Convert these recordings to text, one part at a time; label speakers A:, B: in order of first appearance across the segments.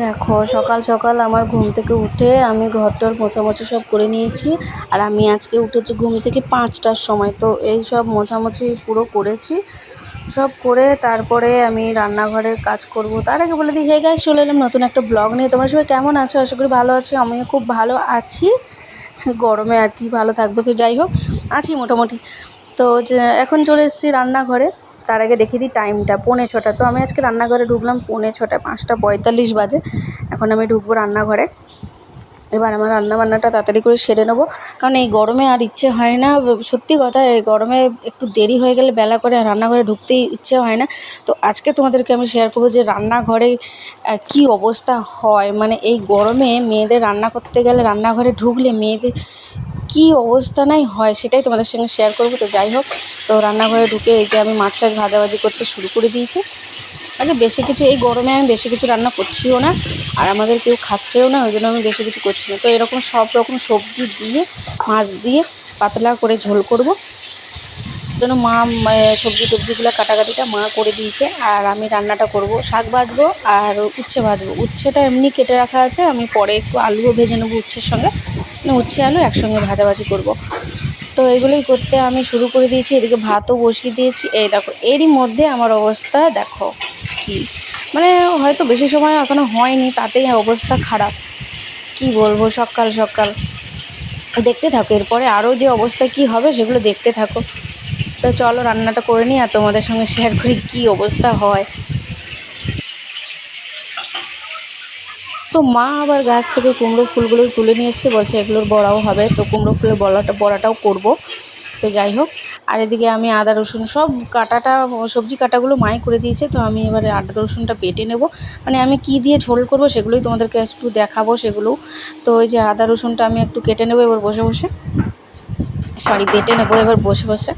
A: দেখো, সকাল সকাল আমার ঘুম থেকে উঠে আমি ঘরটর মোছামুছি সব করে নিয়েছি। আর আমি আজকে উঠেছি ঘুম থেকে পাঁচটার সময়। তো এই সব মোছামুছি পুরো করেছি। সব করে তারপরে আমি রান্নাঘরের কাজ করব। তার আগে বলে দিই, হে গাইস চলে এলাম নতুন একটা ব্লগ নিয়ে। তোমরা সবাই কেমন আছো? আশা করি ভালো আছো। আমিও খুব ভালো আছি। গরমে আর কি ভালো থাকব। তো যাই হোক, আছি মোটামুটি। তো এখন চলে এসেছি রান্নাঘরে। তার আগে দেখিয়ে দিই টাইমটা পৌনে ছটা। তো আমি আজকে রান্নাঘরে ঢুকলাম, পৌনে ছটা, পাঁচটা পঁয়তাল্লিশ বাজে। এখন আমি ঢুকবো রান্নাঘরে। এবার আমার রান্নাবান্নাটা তাড়াতাড়ি করে সেরে নেব। কারণ এই গরমে আর ইচ্ছে হয় না। সত্যি কথা, এই গরমে একটু দেরি হয়ে গেলে বেলা করে রান্নাঘরে ঢুকতেই ইচ্ছে হয় না। তো আজকে তোমাদেরকে আমি শেয়ার করব যে রান্নাঘরে কী অবস্থা হয়? মানে এই গরমে মেয়েদের রান্না করতে গেলে রান্নাঘরে ঢুকলে মেয়েদের কী অবস্থা নাই হয় সেটাই তোমাদের সঙ্গে শেয়ার করব। তো যাই হোক, তো রান্নাঘরে ঢুকে এই যে আমি মাছ টাছ ভাজাভাজি করতে শুরু করে দিয়েছি। আচ্ছা বেশি কিছু এই গরমে আমি বেশি কিছু রান্না করছিও না, আর আমাদের কেউ খাচ্ছেও না, ওই জন্য আমি বেশি কিছু করছি না। তো এরকম সব রকম সবজি দিয়ে, মাছ দিয়ে পাতলা করে ঝোল করব। জন্য মা সবজি টবজিগুলো কাটাকাটিটা মা করে দিয়েছে, আর আমি রান্নাটা করব। শাক ভাজবো আর উচ্ছে ভাজবো। উচ্ছেটা এমনি কেটে রাখা আছে, আমি পরে একটু আলুও ভেজে নেব উচ্ছের সঙ্গে। উচ্ছে আলু একসঙ্গে ভাজাভাজি করব। তো এগুলোই করতে আমি শুরু করে দিয়েছি। এদিকে ভাতও বসিয়ে দিয়েছি। এই দেখো, এরই মধ্যে আমার অবস্থা দেখো কি। মানে হয়তো বেশি সময় এখনও হয়নি, তাতেই অবস্থা খারাপ। কি বলব, সকাল সকাল। দেখতে থাকো, এরপরে আরও যে অবস্থা কি হবে সেগুলো দেখতে থাকো। তো চলো, রান্নাটা করে নিই আর তোমাদের সঙ্গে শেয়ার করি কী অবস্থা হয়। তো মা আবার গাছ থেকে কুমড়ো ফুলগুলো তুলে নিয়ে এসছে, বলছে এগুলোর বড়াও হবে, তো কুমড়ো ফুলের বড়াটা বড়াটাও করব। তো যাই হোক, আর এদিকে আমি আদা, রসুন সব কাটাটা, সবজি কাটাগুলো মাই করে দিয়েছে, তো আমি এবারে আদা, রসুনটা বেটে নেব। মানে আমি কি দিয়ে ঝোল করব সেগুলোই তোমাদেরকে একটু দেখাবো সেগুলোও। তো ওই যে আদা, রসুনটা আমি একটু কেটে নেব এবার বসে বসে। সরি বেটে নেব এবার বসে বসে।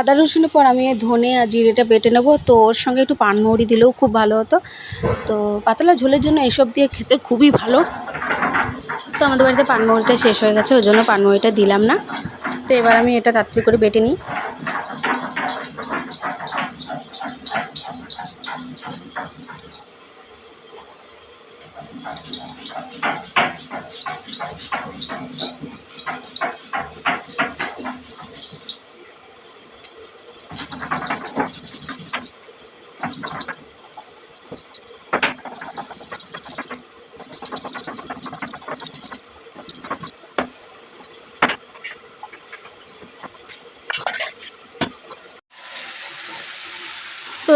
A: আদা রসুনের পর আমি ধনে আর জিরেটা বেটে নেব। তো ওর সঙ্গে একটু পানমৌরি দিলেও খুব ভালো হতো। তো পাতলা ঝোলের জন্য এসব দিয়ে খেতে খুবই ভালো। তো আমাদের বাড়িতে পানমৌরিটা শেষ হয়ে গেছে ওই জন্য পানমৌরিটা দিলাম না। তো এবার আমি এটা তাড়াতাড়ি করে বেটে নিই।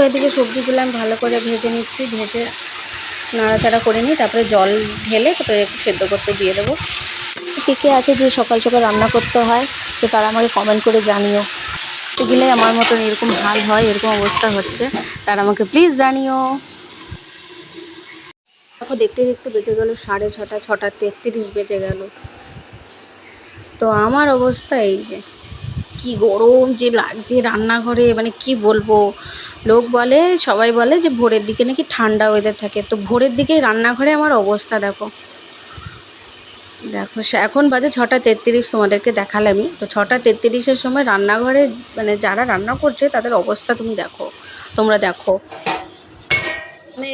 A: এদিকে সবজিগুলো আমি ভালো করে ভেজে নিচ্ছি ভেজে নাড়াচাড়া করে নিই তারপরে জল ঢেলে তারপরে একটু সেদ্ধ করতে দিয়ে দেবো। কে কে আছে যে সকাল সকাল রান্না করতে হয় তো তারা আমাকে কমেন্ট করে জানিও। তো গেলে আমার মতন এরকম হাল হয় এরকম অবস্থা হচ্ছে তারা আমাকে প্লিজ জানিও। দেখো দেখতে দেখতে বেজে গেল সাড়ে ছটা ছটা তেত্রিশ বেজে গেল। তো আমার অবস্থা এই যে। কি গরম যে লাগছে রান্নাঘরে মানে কি বলব? লোক বলে, সবাই বলে যে ভোরের দিকে নাকি ঠান্ডা ওয়েদার থাকে। তো ভোরের দিকে রান্নাঘরে আমার অবস্থা দেখো। দেখো এখন বাজে ছটা তেত্রিশ তোমাদেরকে দেখালামই তো ছটা তেত্রিশের সময় রান্নাঘরে মানে যারা রান্না করছে তাদের অবস্থা তুমি দেখো। তোমরা দেখো। আমি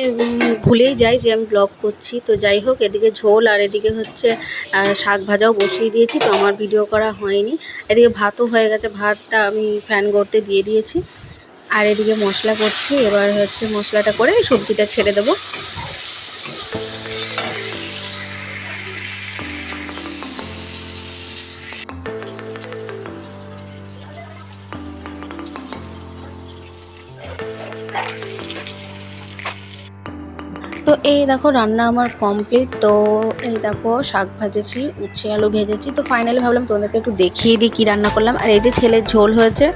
A: ভুলেই যাই যে আমি ব্লগ করছি। তো যাই হোক, এদিকে ঝোল আর এদিকে হচ্ছে শাক ভাজাও বসিয়ে দিয়েছি, তো আমার ভিডিও করা হয়নি। এদিকে ভাতও হয়ে গেছে, ভাতটা আমি ফ্যান করতে দিয়ে দিয়েছি। আর এদিকে মশলা করছি, এবার হচ্ছে মশলাটা করে সবজিটা ছেড়ে দেবো। এই দেখো, রান্না আমার কমপ্লিট তো এই দেখো, শাক ভাজেছি, উচ্ছে, আলু ভেজেছি। তো ফাইনালি ভাবলাম তোমাদেরকে একটু দেখিয়ে দিই কী রান্না করলাম। আর এই যে ছেলের ঝোল হয়েছে,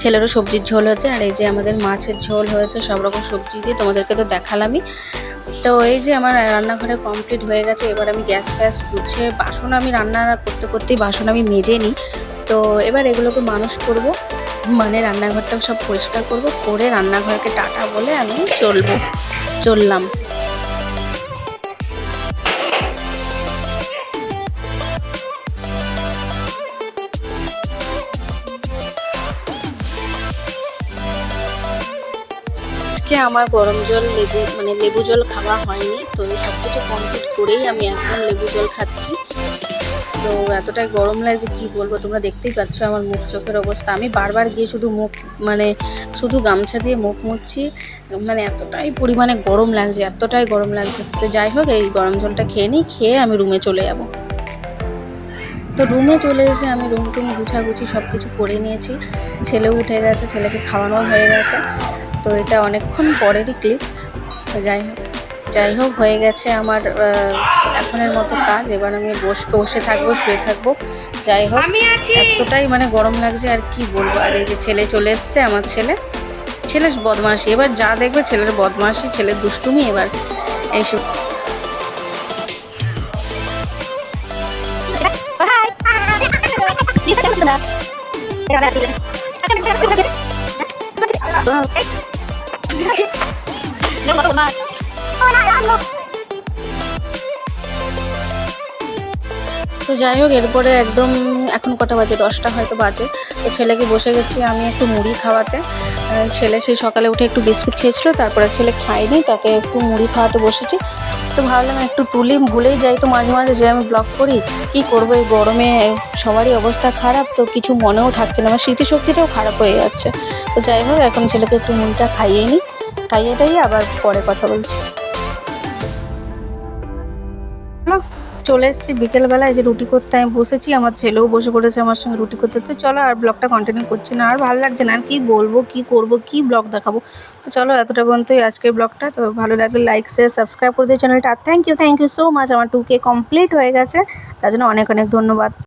A: ছেলেরও সবজির ঝোল হয়েছে, আর এই যে আমাদের মাছের ঝোল হয়েছে, সব রকম সবজি দিয়ে তোমাদেরকে তো দেখালামই। তো এই যে আমার রান্নাঘরে কমপ্লিট হয়ে গেছে, এবার আমি গ্যাস ফ্যাস গুছিয়ে বাসন আমি রান্না করতে করতেই বাসন আমি মেজে নিই। তো এবার এগুলোকে মানুষ করব মানে রান্নাঘরটা সব পরিষ্কার করব, করে রান্নাঘরকে টাটা বলে আমি চলবো, চললাম। আজকে আমার গরম জল লেবু মানে লেবু জল খাওয়া হয়নি, তো সব কিছু কমপ্লিট করেই আমি একদম লেবু জল খাচ্ছি। তো এতটাই গরম লাগছে, কি বলব? তোমরা দেখতেই পাচ্ছ আমার মুখ চোখের অবস্থা। আমি বারবার গিয়ে শুধু মুখ মানে শুধু গামছা দিয়ে মুখ মুছছি মানে এতটাই পরিমাণে গরম লাগছে, এতটাই গরম লাগছে। তো যাই হোক, এই গরম জলটা খেয়ে নিই, খেয়ে আমি রুমে চলে যাব। তো রুমে চলে এসে আমি রুম টুম গুছাগুছি সব কিছু করে নিয়েছি। ছেলেও উঠে গেছে, ছেলেকে খাওয়ানো হয়ে গেছে। তো এটা অনেকক্ষণ পরেরই ক্লিপ তো যাই হোক যাই হোক হয়ে গেছে আমার এখনের মতো কাজ। এবার আমি বসবো বসে থাকব শুয়ে থাকব। যাই হোক এতটাই মানে গরম লাগছে আর কি বলব? আর এই যে ছেলে চলে এসছে আমার ছেলে। ছেলের বদমাশি। এবার যা দেখবে ছেলের বদমাশি ছেলের দুষ্টুমি এবার এইসব। তো যাই হোক, এরপরে একদম এখন কটা বাজে? দশটা হয়তো বাজে। তো ছেলেকে বসে গেছি আমি একটু মুড়ি খাওয়াতে। ছেলে সেই সকালে উঠে একটু বিস্কুট খেয়েছিল, তারপরে ছেলে খায়নি, তাকে একটু মুড়ি খাওয়াতে বসেছি। তো ভাবলাম একটু তুলি, ভুলেই যাই তো মাঝে মাঝে যে আমি ব্লগ করি, কি করব? এই গরমে সবারই অবস্থা খারাপ, তো কিছু মনেও থাকছে না আমার স্মৃতিশক্তিটাও খারাপ হয়ে যাচ্ছে। তো যাই হোক, এখন ছেলেকে একটু মুলটা খাইয়ে নিই, খাইয়ে টাইয়ে আবার পরে কথা বলছি। চলে এসেছি। বিকেলবেলায় যে রুটি করতে আমি বসেছি, আমার ছেলেও বসে পড়েছে আমার সঙ্গে রুটি করতে। তো চলো আর ব্লগটা কন্টিনিউ করছি না। আর ভালো লাগছে না, আর কী বলব, কী করব, কী ব্লগ দেখাবো? তো চলো এতটা পর্যন্তই আজকের ব্লগটা তো ভালো লাগলে লাইক শেয়ার সাবস্ক্রাইব করে দিও চ্যানেলটা আর thank you thank you so much আমার টু কে কমপ্লিট হয়ে গেছে। তার জন্য অনেক অনেক ধন্যবাদ।